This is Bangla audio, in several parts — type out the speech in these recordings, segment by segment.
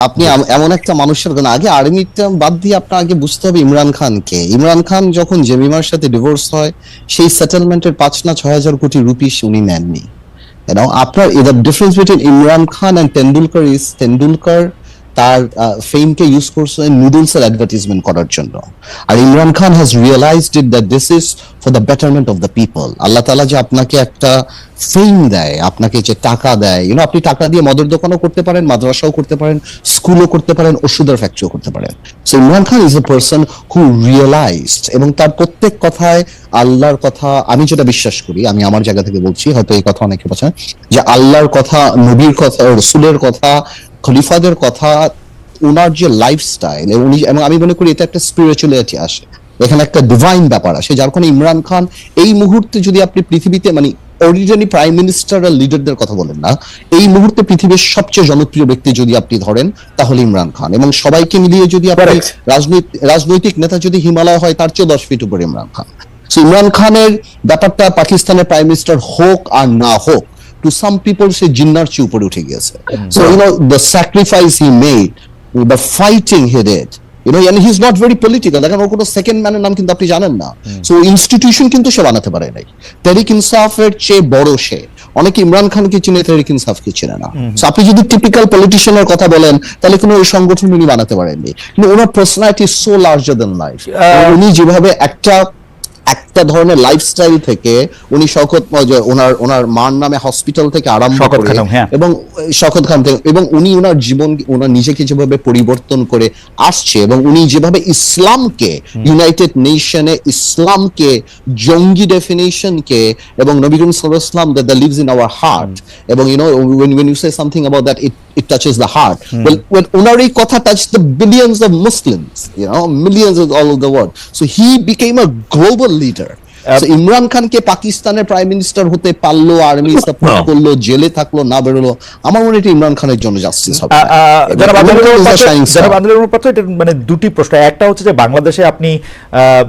আপনি এমন একটা মানুষের কারণ আগে আর্মিটা বাদ দিয়ে আপনার আগে বুঝতে হবে ইমরান খানকে। ইমরান খান যখন জেমিমার সাথে ডিভোর্স হয়, সেই সেটেলমেন্টের পাঁচ না ছয় হাজার কোটি রুপিস উনি নেননি। আপনার difference between Imran Khan and Tendulkar is Tendulkar তার ফেমকে ইউজ করছে নুডলস এর অ্যাডভার্টিজমেন্ট করার জন্য। আর Imran Khan has realized it that this is for the betterment of the people আল্লাহ তালা যে আপনাকে একটা ফেম দেয়, আপনাকে যে টাকা দেয় ইউনো আপনি টাকা দিয়ে মদের দোকানও করতে পারেন, মাদ্রাসাও করতে পারেন স্কুলও করতে পারেন, ওষুধের ফ্যাক্টরিও করতে পারেন। So Imran Khan is a person who realized এবং তার প্রত্যেক কথায় আল্লাহর কথা, আমি যেটা বিশ্বাস করি, আমি আমার জায়গা থেকে বলছি, হয়তো এই কথা অনেকে বলছেন যে আল্লাহর কথা, নবীর কথা, রসুলের কথা খলিফাদের কথা ওনার যে লাইফস্টাইল উনি এবং আমি মনে করি এটা একটা স্পিরিচুয়ালিটি আসে। এখানে একটা ডিভাইন ব্যাপার আসে যার কারণে ইমরান খান এই মুহূর্তে যদি আপনি পৃথিবীতে মানে অরিজিনালি প্রাইম মিনিস্টার আর লিডারদের কথা বলেন না এই মুহূর্তে পৃথিবীর সবচেয়ে জনপ্রিয় ব্যক্তি যদি আপনি ধরেন তাহলে ইমরান খান। এবং সবাইকে মিলিয়ে যদি আপনি রাজনৈতিক রাজনৈতিক নেতা যদি হিমালয় হয় তার চেয়ে দশ ফিট উপরে ইমরান খান। ইমরান খানের ব্যাপারটা পাকিস্তানের প্রাইম মিনিস্টার হোক আর না হোক টু সাম পিপল সে জিন্নার চেয়ে উপরে উঠে গিয়েছে। So you know the sacrifice he made the fighting he did you know he is not very political দেখেন ওর কোনো সেকেন্ড ম্যানের নাম কিন্তু আপনি জানেন না। সো ইনস্টিটিউশন কিন্তু সে বানাতে পারে নাই। তেরিক ইনসাফের চেয়ে বড় সে। অনেকে ইমরান খানকে চিনে তেরিক ইনসাফকে চিনে না। So আপনি যদি টিপিক্যাল পলিটিশিয়ানের কথা বলেন তাহলে কোনো ওই সংগঠন উনি বানাতে পারেননি। কিন্তু ওনার personality so larger than life উনি যেভাবে একটা একটা ধরনের লাইফস্টাইল থেকে উনি শওকত ওনার ওনার মার নামে হসপিটাল থেকে আরম্ভ করে হ্যাঁ। এবং শওকত খান থেকে এবং উনি ওনার জীবন ওনার নিজেকে যেভাবে পরিবর্তন করে আসছে এবং উনি যেভাবে ইসলামকে ইউনাইটেড নেশনে ইসলামকে জঙ্গি ডেফিনেশনকে এবং নবী করিম সাল্লাল্লাহু that lives in our heart এবং you know when when you say something about that it it touches the heart. well when ওনার এই কথা touched the billions of Muslims you know millions of all over the world. So he became a global Uh, Imran খানকে পাকিস্তানের প্রাইম মিনিস্টার হতে পারল আর্মি সাপোর্ট করল জেলে থাকল না বেরোলো আমার মনে হয় ইমরান খানের জন্য জাস্টিস হবে। আ, আ, যারা মানে দুটি প্রশ্ন। একটা হচ্ছে যে বাংলাদেশে আপনি আহ,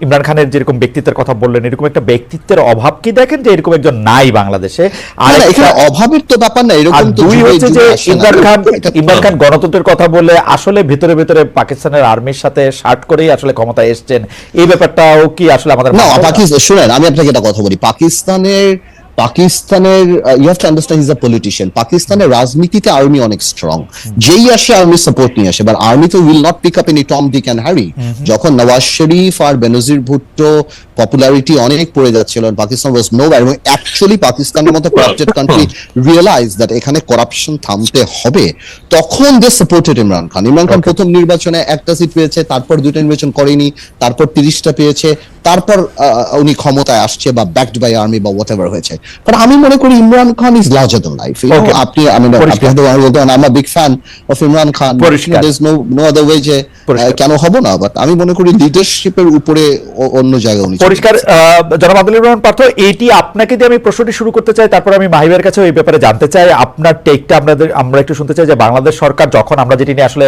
ইমরান খানের যেরকম ব্যক্তিত্বের কথা বললেন এরকম একটা ব্যক্তিত্বের অভাব কি দেখেন যে এরকম একজন নাই বাংলাদেশে? আর এখানে অভাবের তো ব্যাপার না এরকম তো দুই হচ্ছে যে ইমরান খান এটা- ইমরান খান গণতন্ত্রের কথা বলে আসলে ভিতরে ভিতরে পাকিস্তানের আর্মির সাথে শার্ট করেই আসলে ক্ষমতায় এসছেন। এই ব্যাপারটাও কি আসলে আমাদের না? পাকিস্তান শুনেন আমি আপনাকে একটা কথা বলি। পাকিস্তানের পাকিস্তানের you have to understand is a politician পাকিস্তানের রাজনীতিতে আর্মি অনেক স্ট্রং যেই আসে আর্মি সাপোর্ট নিয়ে আসে বাট আর্মি তো will not pick up in Tom Dick and Harry যখন নওয়াজ শরীফ আর বেনজির ভুট্টো পপুলারিটি অনেক পড়ে যাচ্ছিল পাকিস্তান ওয়াজ নো এবং অ্যাকচুয়ালি পাকিস্তানের মতো করাপ্টেড কান্ট্রি রিয়েলাইজ দ্যাট এখানে করাপশন থামতে হবে। তখন দে সাপোর্টেড ইমরান খান। ইমরান খান প্রথম নির্বাচনে একটা সিট পেয়েছে তারপর দুটো নির্বাচন করেনি তারপর তিরিশটা পেয়েছে তারপর উনি ক্ষমতায় আসছে বা ব্যাকড বাই আর্মি বা হোয়াট হয়েছে। বাট আমি মনে করি Imran Khan is larger than life আপনি আমি আপনি হয়তো আমি বলতে I am big fan of Imran Khan. No no other way যে কেন হব না? বাট আমি মনে করি লিডারশিপের উপরে অন্য জায়গায় উনি পরিষ্কার জনাব আব্দুল রহমান পার্থ এইটি আপনাকে দিয়ে আমি প্রশ্নটি শুরু করতে চাই তারপর আমি মাহিবের কাছে এই ব্যাপারে জানতে চাই। আপনার টেকটা আপনাদের আমরা একটু শুনতে চাই যে বাংলাদেশ সরকার যখন আমরা যেটি নিয়ে আসলে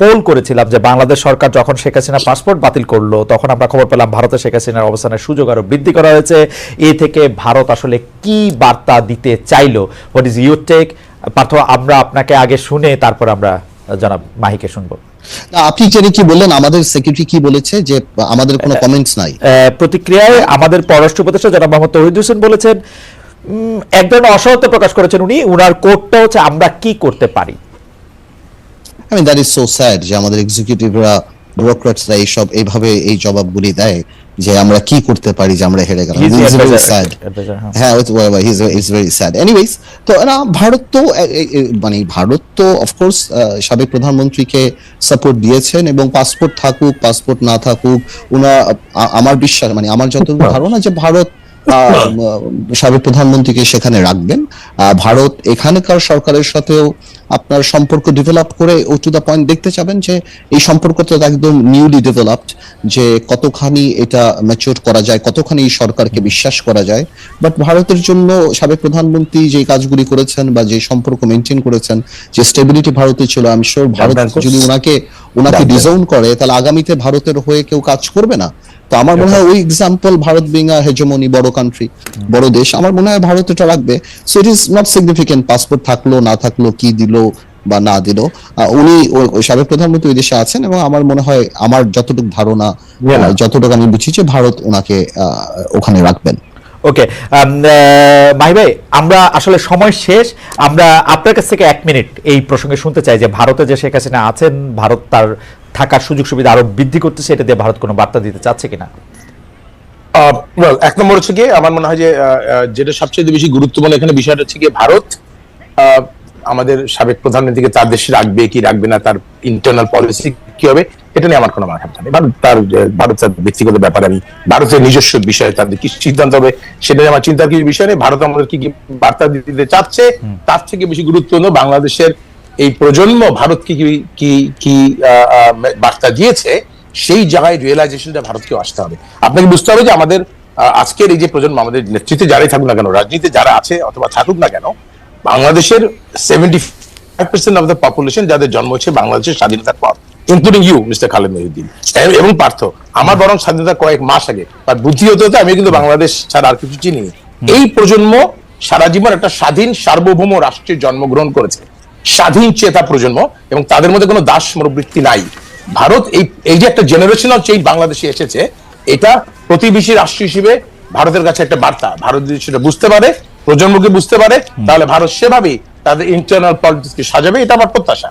পোল করেছিলাম যে বাংলাদেশ সরকার যখন শেখ হাসিনা পাসপোর্ট বাতিল করল তখন আমরা খবর পেলাম ভারতে শেখ হাসিনার অবস্থানের সুযোগ আরও বৃদ্ধি করা হয়েছে। থেকে ভারত আসলে কি বার্তা দিতে চাইলো? What is your take Partha আমরা আপনাকে আগে শুনে তারপর আমরা জনাব মাহিকে শুনব। আপনি জেনে কি বললেন? আমাদের সেক্রেটারি কি বলেছে যে আমাদের কোনো কমেন্টস নাই? প্রতিক্রিয়ায় আমাদের পররাষ্ট্র উপদেষ্টা জনাব মোহাম্মদ তহিদ হোসেন বলেছেন এক ধরনের অসহত্য প্রকাশ করেছেন উনি উনার কোর্টটা হচ্ছে আমরা কি করতে পারি? I mean that is so sad যে আমাদের এক্সিকিউটিভরা ব্যুরোক্রেটসরা এইসব এইভাবে এই জবাবগুলি দেয় যে আমরা কি করতে পারি যে আমরা হেরে গেলাম। ইজ ভেরি স্যাড হ্যাঁ it's why is is very sad anyways তো না ভারত তো মানে ভারত তো অফকোর্স সাবেক প্রধানমন্ত্রীকে সাপোর্ট দিয়েছেন এবং পাসপোর্ট থাকুক পাসপোর্ট না থাকুক উনা আমার বিশ্বাস মানে আমার যতটুকু ধারণা যে ভারত সাবেক প্রধানমন্ত্রীকে সেখানে রাখবেন। ভারত এখানকার সরকারের সাথেও আপনার সম্পর্ক ডেভেলপ করে ও টু দা পয়েন্ট দেখতে চাবেন যে এই সম্পর্কটা একদম নিউলি ডেভেলপড যে কতখানি এটা ম্যাচিওর করা যায় কতখানি এই সরকারকে বিশ্বাস করা যায়। বাট ভারতের জন্য সাবেক প্রধানমন্ত্রী যে কাজগুলি করেছেন বা যে সম্পর্ক মেনটেন করেছেন যে স্টেবিলিটি ভারতে ছিল আমি শিওর ভারত যদি ওনাকে ওনাকে ডিজাউন করে তাহলে আগামীতে ভারতের হয়ে কেউ কাজ করবে না? তো আমার মনে হয় ওই example Bharat being a hegemony বড় কান্ট্রি বড় দেশ আমার মনে হয় ভারত এটা রাখবে। So it is not significant passport থাকল না থাকল কি দিল বা না দিল। উনি সাবেক প্রধানমন্ত্রী ওই দেশে আছেন এবং আমার মনে হয় আমার যতটুকু ধারণা যতটুকু আমি বুঝেছি ভারত ওনাকে ওখানে রাখবেন। ওকে মাহি ভাই আমরা আসলে সময় শেষ। আমরা আপনার কাছ থেকে এক মিনিট এই প্রসঙ্গে শুনতে চাই যে ভারতে যে শেখ হাসিনা আছেন ভারত তার থাকার সুযোগ সুবিধা আরও বৃদ্ধি করতেছে এটা দিয়ে ভারত কোনো বার্তা দিতে চাচ্ছে কিনা? আহ, এক নম্বর হচ্ছে গিয়ে আমার মনে হয় যে যেটা সবচেয়ে বেশি গুরুত্বপূর্ণ এখানে বিষয়টা হচ্ছে গিয়ে ভারত আমাদের সাবেক প্রধানমন্ত্রীকে তার দেশে রাখবে কি রাখবে না তার ইন্টারনাল পলিসি কি হবে এটা নিয়ে আমার কোনো মাথা নেই। ভারত তার ভারত তার ব্যক্তিগত ব্যাপার আমি ভারতের নিজস্ব বিষয়ে তাদের কি সিদ্ধান্ত হবে সেটা নিয়ে আমার চিন্তার কিছু বিষয় নেই। ভারত আমাদের কি কি বার্তা দিতে চাচ্ছে তার থেকে বেশি গুরুত্বপূর্ণ বাংলাদেশের এই প্রজন্ম ভারতকে কি কি- কি বার্তা দিয়েছে সেই জায়গায় রিয়েলাইজেশনটা ভারতকেও আসতে হবে। আপনাকে বুঝতে হবে যে আমাদের আজকের এই যে প্রজন্ম আমাদের নেতৃত্বে যারাই থাকুক না কেন রাজনীতিতে যারা আছে অথবা থাকুক না কেন বাংলাদেশের seventy five percent of the population যাদের জন্ম হচ্ছে বাংলাদেশের স্বাধীনতার পর including you mister Khaled Mohiuddin এবং পার্থ। আমার বরং স্বাধীনতার কয়েক মাস আগে আর বুদ্ধি হতে হতে আমি কিন্তু বাংলাদেশ ছাড়া আর কিছু চিনি এই প্রজন্ম সারা জীবন একটা স্বাধীন সার্বভৌম রাষ্ট্রে জন্মগ্রহণ করেছে। স্বাধীন চেতা প্রজন্ম এবং তাদের মধ্যে কোনো দাস মনোবৃত্তি নাই। ভারত এই এই যে একটা জেনারেশনাল চেঞ্জ বাংলাদেশে এসেছে এটা প্রতিবেশী রাষ্ট্র হিসেবে ভারতের কাছে একটা বার্তা। ভারত যদি সেটা বুঝতে পারে প্রজন্মকে বুঝতে পারে তাহলে ভারত সেভাবেই তাদের ইন্টারনাল পলিটিক্সকে সাজাবে এটা আমার প্রত্যাশা।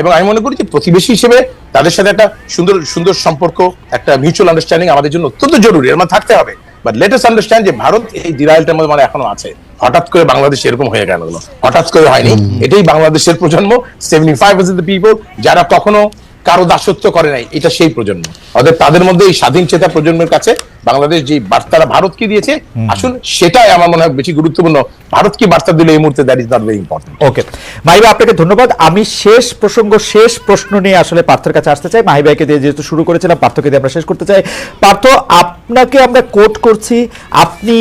এবং আমি মনে করি যে প্রতিবেশী হিসেবে তাদের সাথে একটা সুন্দর সুন্দর সম্পর্ক একটা মিউচুয়াল আন্ডারস্ট্যান্ডিং আমাদের জন্য অত্যন্ত জরুরি। এর মধ্যে থাকতে হবে। বাট লেটেস্ট আন্ডারস্ট্যান্ড যে ভারত এই ডিরাইলটার মধ্যে মানে এখনও আছে। হঠাৎ করে বাংলাদেশ এরকম হয়ে গেল। হঠাৎ করে হয়নি। এটাই বাংলাদেশের প্রজন্ম। সেভেন্টি ফাইভ পার্সেন্ট পিপল যারা কখনো কারও দাসত্ব করে নাই এটা সেই প্রজন্ম। অর্থাৎ তাদের মধ্যে এই স্বাধীন চেতা প্রজন্মের কাছে বাংলাদেশ যে বার্তাটা ভারতকে দিয়েছে আসুন সেটাই আমার মনে হয় বেশি গুরুত্বপূর্ণ। ভারত কি বার্তা দিলে এই মুহূর্তে that is not very important okay Mahiba আপনাকে ধন্যবাদ। আমি শেষ প্রসঙ্গ শেষ প্রশ্ন নিয়ে আসলে পার্থের কাছে আসতে চাই। মাহিবাইকে দিয়ে যেহেতু শুরু করেছিলাম পার্থকে দিয়ে আমরা শেষ করতে চাই। পার্থ আপনাকে আমরা কোট করছি। আপনি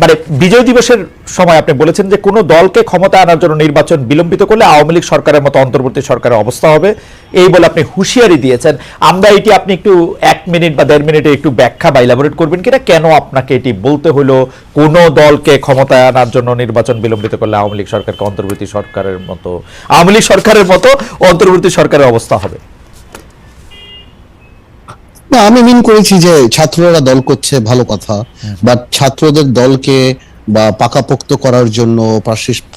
মানে বিজয় দিবসের সময় আপনি বলেছেন যে কোনো দলকে ক্ষমতা আনার জন্য নির্বাচন বিলম্বিত করলে আওয়ামী লীগ সরকারের মতো অন্তর্বর্তী সরকারের অবস্থা হবে। এই বলে আপনি হুঁশিয়ারি দিয়েছেন। আমরা এটি আপনি একটু এক মিনিট বা দেড় মিনিটে একটু ব্যাখ্যা বা ইলাবোরেট করবেন কিনা? কেন আপনাকে এটি বলতে হলো কোনো দলকে ক্ষমতা আনার জন্য নির্বাচন বিলম্বিত করলে আওয়ামী লীগ সরকারকে অন্তর্বর্তী সরকারের মতো আওয়ামী লীগ সরকারের মতো অন্তর্বর্তী সরকারের অবস্থা হবে? না আমি মিন করেছি যে ছাত্ররা দল করছে ভালো কথা। বাট ছাত্রদের দলকে বা পাকাপোক্ত করার জন্য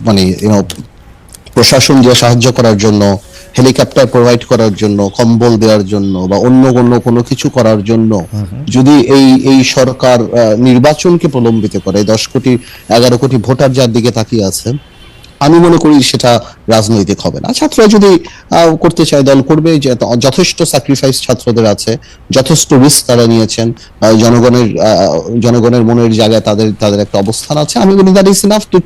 মানে প্রশাসন দিয়ে সাহায্য করার জন্য হেলিকপ্টার প্রোভাইড করার জন্য কম্বল দেওয়ার জন্য বা অন্য অন্য কোনো কিছু করার জন্য যদি এই এই সরকার নির্বাচনকে প্রলম্বিত করে দশ কোটি এগারো কোটি ভোটার যার দিকে তাকিয়ে আছে আমি মনে করি সেটা রাজনৈতিক হবে না। ছাত্ররা যদি করতে চায়, দল করবে যথেষ্ট স্যাক্রিফাইস ছাত্রদের আছে, যথেষ্ট রিস্ক তারা নিয়েছেন জনগণের জনগণের মনের জায়গায় তাদের তাদের একটা অবস্থান আছে, আমি বলি that is enough to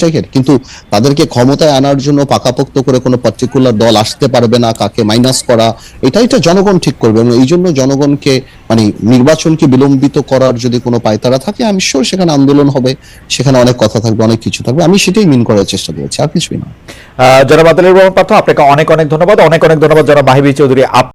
take it কিন্তু তাদেরকে ক্ষমতায় আনার জন্য পাকাপোক্ত করে কোনো পার্টিকুলার দল আসতে পারবে না, কাকে মাইনাস করা এটা এটা জনগণ ঠিক করবে। এবং এই জন্য জনগণকে মানে নির্বাচনকে বিলম্বিত করার যদি কোনো পায়তারা থাকে, আমি শিওর সেখানে আন্দোলন হবে, সেখানে অনেক কথা থাকবে, অনেক কিছু থাকবে, আমি সেটাই মিন করার চেষ্টা করেছি আর কিছুই না যারা জনাব আদালের পার্থ আপনাকে অনেক অনেক ধন্যবাদ। অনেক অনেক ধন্যবাদ যারা মাহিবি চৌধুরী।